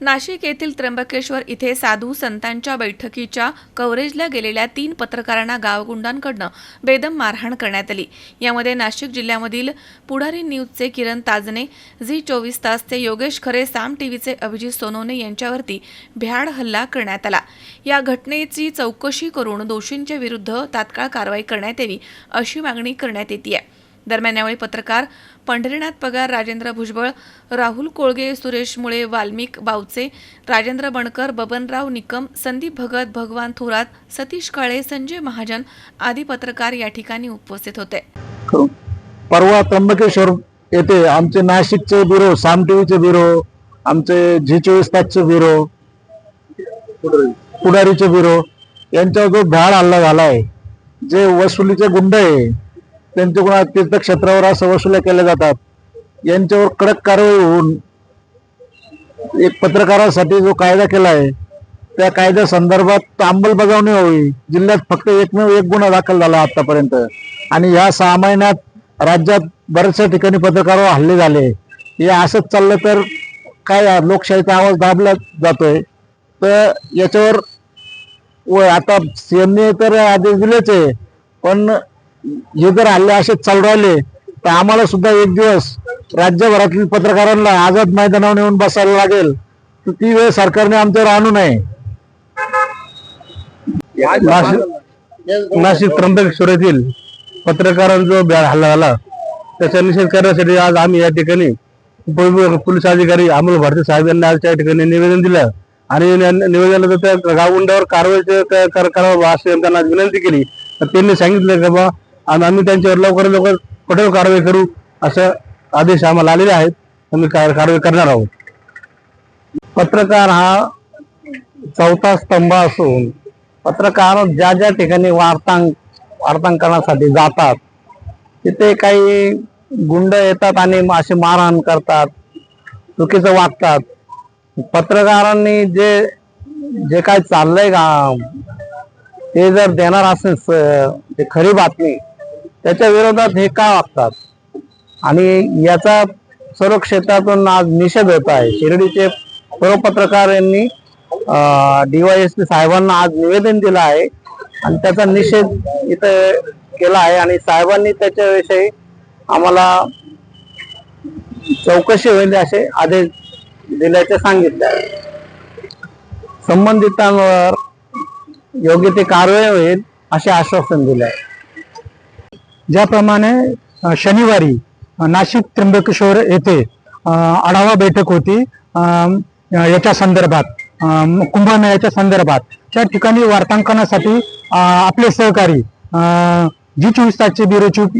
नाशिक येथील त्र्यंबकेश्वर इथे साधू संतांच्या बैठकीच्या कव्हरेजला गेलेल्या तीन पत्रकारांना गावगुंडांकडनं बेदम मारहाण करण्यात आली. यामध्ये नाशिक जिल्ह्यामधील पुढारी न्यूजचे किरण ताजने झी चोवीस तासचे योगेश खरे साम टीव्हीचे अभिजित सोनवणे यांच्यावरती भ्याड हल्ला करण्यात आला. या घटनेची चौकशी करून दोषींच्या विरुद्ध तात्काळ कारवाई करण्यात यावी अशी मागणी करण्यात येते दरम्यान यावेळी पत्रकार पंढरीनाथ पगार राजेंद्र भुजबळ राहुल कोळगे सुरेश मुळे वाल्मिक बावचे राजेंद्र बणकर बबनराव निकम संदीप भगत भगवान थोरात सतीश काळे संजय महाजन आदी पत्रकार या ठिकाणी उपस्थित होते. हो. परवा त्र्यंबकेश्वर येथे आमचे नाशिकचे ब्युरो साम टीव्हीचे ब्युरो आमचे झी चोवीस तासचे ब्युरो पुढारीचे ब्युरो यांच्यावर जो भ्याड हल्ला झालाय जे वसुलीचे गुंड आहे त्यांच्याकडून तीर्थक्षेत्रावर असं वसुल्या केल्या जातात. यांच्यावर कडक कारवाई होऊन एक पत्रकारासाठी जो कायदा केला आहे त्या कायद्या संदर्भात अंमलबजावणी व्हावी जिल्ह्यात फक्त एकमेव एक गुन्हा दाखल झाला आतापर्यंत. आणि ह्या सहा महिन्यात राज्यात बऱ्याचशा ठिकाणी पत्रकारावर हल्ले झाले. हे असंच चाललं तर काय लोकशाहीचा आवाज दाबला जातोय? तर याच्यावर व आता सीएमने तर आदेश दिलेच आहे. पण हे जर हल्ले असे चालू राहिले तर आम्हाला सुद्धा एक दिवस राज्यभरातील पत्रकारांना आझाद मैदानावर येऊन बसायला लागेल. तर ती वेळ सरकारने आमच्यावर आणू नये. नाशिक त्र्यंबकेश्वर येथील पत्रकारांचा जो हल्ला झाला त्याचा निषेध करण्यासाठी आज आम्ही या ठिकाणी पोलीस अधिकारी अमोल भारती साहेब यांना आज त्या ठिकाणी निवेदन दिलं. आणि न- त्या गावगुंडावर कारवाई करावं अशी त्यांना विनंती केली. तर त्यांनी सांगितलं की बाबा आणि आम्ही त्यांच्यावर लवकर लवकर कठोर कारवाई करू असं आदेश आम्हाला आलेले आहेत. आम्ही कारवाई करणार आहोत. पत्रकार हा चौथा स्तंभ असून पत्रकार ज्या ज्या ठिकाणी वार्तांक वार्तांकनासाठी जातात तिथे काही गुंड येतात आणि असे मारहाण करतात चुकीचं वागतात. पत्रकारांनी जे जे काय चाललंय का ते जर देणार असेल ते खरी बातमी त्याच्या विरोधात हे का वागतात? आणि याचा सर्व क्षेत्रातून आज निषेध होत आहे. शिर्डीचे पत्रकार यांनी डीवायएसपी साहेबांना आज निवेदन दिलं आहे. आणि त्याचा निषेध इथं केला आहे. आणि साहेबांनी त्याच्याविषयी आम्हाला चौकशी होईल असे आदेश दिल्याचे सांगितले आहे. संबंधितांवर योग्य ते कारवाई होईल असे आश्वासन दिले आहे. ज्याप्रमाणे शनिवारी नाशिक त्र्यंबकेश्वर येथे आढावा बैठक होती. याच्या संदर्भात कुंभमेळ्याच्या संदर्भात. त्या ठिकाणी वार्तांकनासाठी आपले सहकारी जी चोवीस तासचे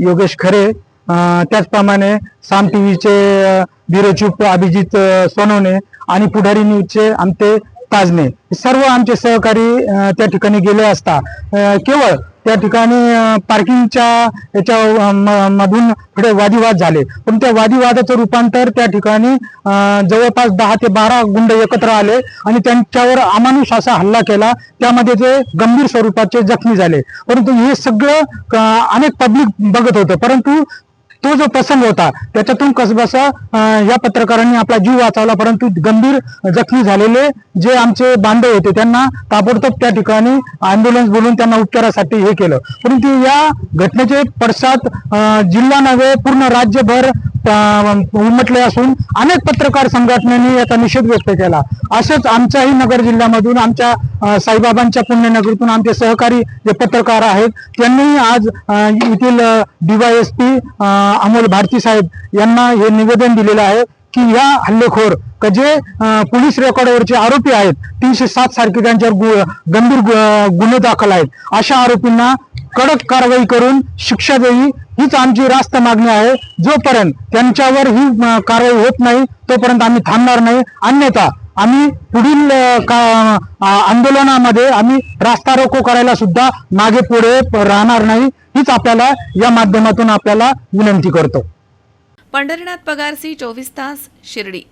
योगेश खरे त्याचप्रमाणे साम टी व्हीचे बिरोचूप अभिजित सोनवणे आणि पुढारी न्यूजचे आमचे ताजने. सर्व आमचे सहकारी त्या ठिकाणी गेले असता केवळ त्या ठिकाणी पार्किंगच्या याच्या मधून थोडे वादिवाद झाले. पण त्या वादिवादाचं रूपांतर त्या ठिकाणी जवळपास दहा ते बारा गुंड एकत्र आले आणि त्यांच्यावर अमानुष असा हल्ला केला. त्यामध्ये ते गंभीर स्वरूपाचे जखमी झाले. परंतु हे सगळं अनेक पब्लिक बघत होतं. परंतु तो जो प्रसंग होता त्याच्यातून कसबसा या पत्रकारांनी आपला जीव वाचवला परंतु गंभीर जखमी झालेले जे आमचे बांधव होते त्यांना ताबडतोब त्या ठिकाणी अँब्युलन्स बोलून त्यांना उपचारासाठी हे केलं. परंतु या घटनेचे पडसाद जिल्हा नव्हे पूर्ण राज्यभर उमटले असून अनेक पत्रकार संघटनांनी याचा निषेध व्यक्त केला. असंच आमच्याही नगर जिल्ह्यामधून आमच्या साईबाबांच्या पुण्यनगरीतून आमचे सहकारी जे पत्रकार आहेत त्यांनीही आज येथील डीवायएसपी अमोल भारती साहेब यांना हे निवेदन दिलेलं आहे की या हल्लेखोर जे पोलीस रेकॉर्डवरचे आरोपी आहेत तीनशे सात सारखे त्यांच्यावर गु- गंभीर गुन्हे दाखल आहेत. अशा आरोपींना कडक कारवाई करून शिक्षा द्यावी हीच आमची रास्त मागणी आहे. जोपर्यंत त्यांच्यावर ही कारवाई होत नाही तोपर्यंत आम्ही थांबणार नाही. अन्यथा आम्ही पुढील का- आंदोलनामध्ये आम्ही रास्ता रोको करायला सुद्धा मागे पुढे राहणार नाही. हीच आपल्याला या माध्यमातून आपल्याला विनंती करतो. पंढरीनाथ पगारसी चोवीस तास शिर्डी.